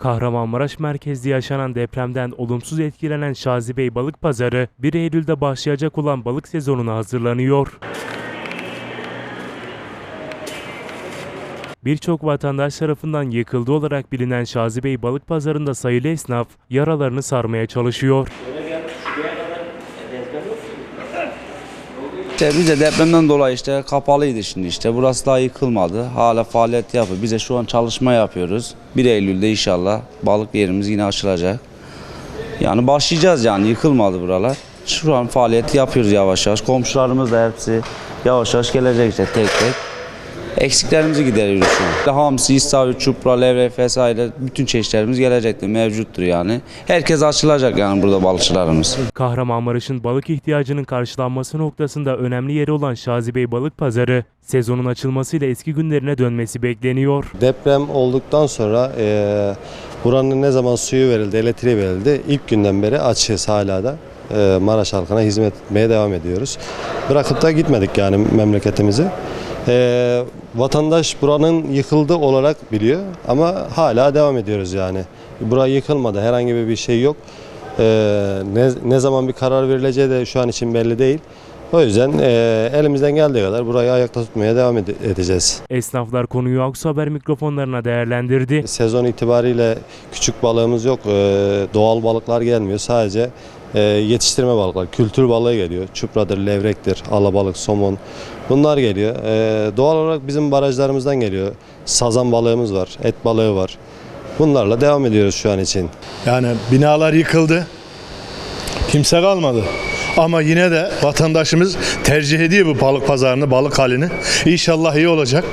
Kahramanmaraş merkezli yaşanan depremden olumsuz etkilenen Şazibey Balık Pazarı 1 Eylül'de başlayacak olan balık sezonuna hazırlanıyor. Birçok vatandaş tarafından yıkıldı olarak bilinen Şazibey Balık Pazarı'nda sayılı esnaf yaralarını sarmaya çalışıyor. İşte bize depremden dolayı işte kapalıydı şimdi işte. Burası daha yıkılmadı. Hala faaliyet yapıyor. Bize şu an çalışma yapıyoruz. 1 Eylül'de inşallah balık yerimiz yine açılacak. Yani başlayacağız yani yıkılmadı buralar. Şu an faaliyet yapıyoruz yavaş yavaş. Komşularımız da hepsi yavaş yavaş gelecek işte tek tek. Eksiklerimizi gideriyoruz şu an. Hamsi, istavrit, çupra, levrek vesaire bütün çeşitlerimiz gelecektir, mevcuttur yani. Herkes açılacak yani burada balıkçılarımız. Kahramanmaraş'ın balık ihtiyacının karşılanması noktasında önemli yeri olan Şazibey Balık Pazarı sezonun açılmasıyla eski günlerine dönmesi bekleniyor. Deprem olduktan sonra e, buranın ne zaman suyu verildi, elektriği verildi ilk günden beri açığız hala da. E, Maraş halkına hizmet etmeye devam ediyoruz. Bırakıp da gitmedik yani memleketimizi. E, vatandaş buranın yıkıldı olarak biliyor ama hala devam ediyoruz yani. Bura yıkılmadı, herhangi bir şey yok. E, ne, ne zaman bir karar verileceği de şu an için belli değil. O yüzden e, elimizden geldiği kadar burayı ayakta tutmaya devam ede- edeceğiz. Esnaflar konuyu Aksu Haber mikrofonlarına değerlendirdi. Sezon itibariyle küçük balığımız yok. Ee, Doğal balıklar gelmiyor. Sadece e, yetiştirme balıklar. Kültür balığı geliyor. Çupradır, levrektir, alabalık, somon. Bunlar geliyor. Ee, Doğal olarak bizim barajlarımızdan geliyor. Sazan balığımız var, et balığı var. Bunlarla devam ediyoruz şu an için. Yani binalar yıkıldı. Kimse kalmadı. Ama yine de vatandaşımız tercih ediyor bu balık pazarını, balık halini. İnşallah iyi olacak.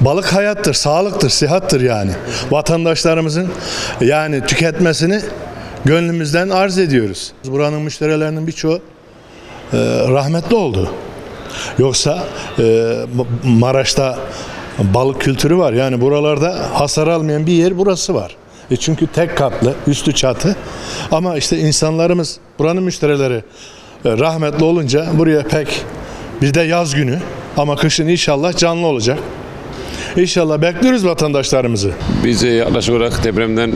Balık hayattır, sağlıktır, sihattır yani. Vatandaşlarımızın yani tüketmesini gönlümüzden arz ediyoruz. Buranın müşterilerinin birçoğu e, rahmetli oldu. Yoksa e, Maraş'ta balık kültürü var. Yani buralarda hasar almayan bir yer burası var. E çünkü tek katlı, üstü çatı. Ama işte insanlarımız, buranın müşterileri rahmetli olunca buraya pek bir de yaz günü ama kışın inşallah canlı olacak. İnşallah bekliyoruz vatandaşlarımızı. Biz e, yaklaşık olarak depremden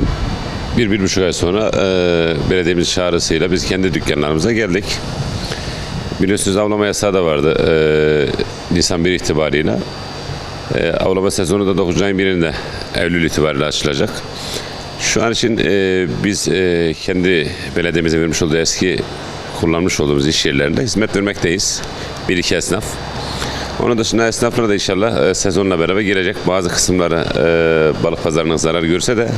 bir, bir buçuk ay sonra e, belediyemiz çağrısıyla biz kendi dükkanlarımıza geldik. Biliyorsunuz avlama yasağı da vardı e, Nisan 1 itibarıyla. E, avlama sezonu da 9. ayın birinde Eylül itibariyle açılacak. Şu an için e, biz e, kendi belediyemizin vermiş olduğu eski kullanmış olduğumuz iş yerlerinde hizmet vermekteyiz. Bir iki esnaf. Onun dışında esnaflara da inşallah e, sezonla beraber girecek bazı kısımları e, balık pazarının zarar görse de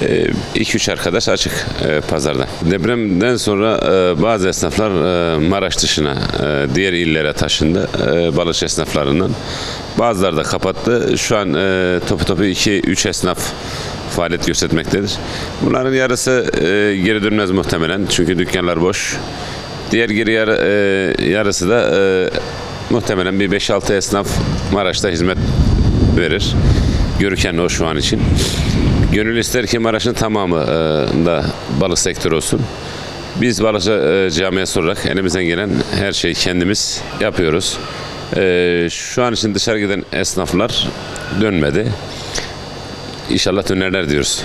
2-3 arkadaş açık e, pazarda. Depremden sonra e, bazı esnaflar e, Maraş dışına, diğer illere taşındı balıkçı esnaflarından. Bazıları da kapattı. Şu an topu topu 2-3 esnaf faaliyet göstermektedir. Bunların yarısı geri dönmez muhtemelen çünkü dükkanlar boş. Diğer geri yarı, yarısı da muhtemelen bir 5-6 esnaf Maraş'ta hizmet verir. Görüken o şu an için. Gönül ister ki Maraş'ın tamamı e, da balık sektörü olsun. Biz balıkçı e, camiası olarak elimizden gelen her şeyi kendimiz yapıyoruz. E, şu an için dışarı giden esnaflar dönmedi. İnşallah dönerler diyoruz.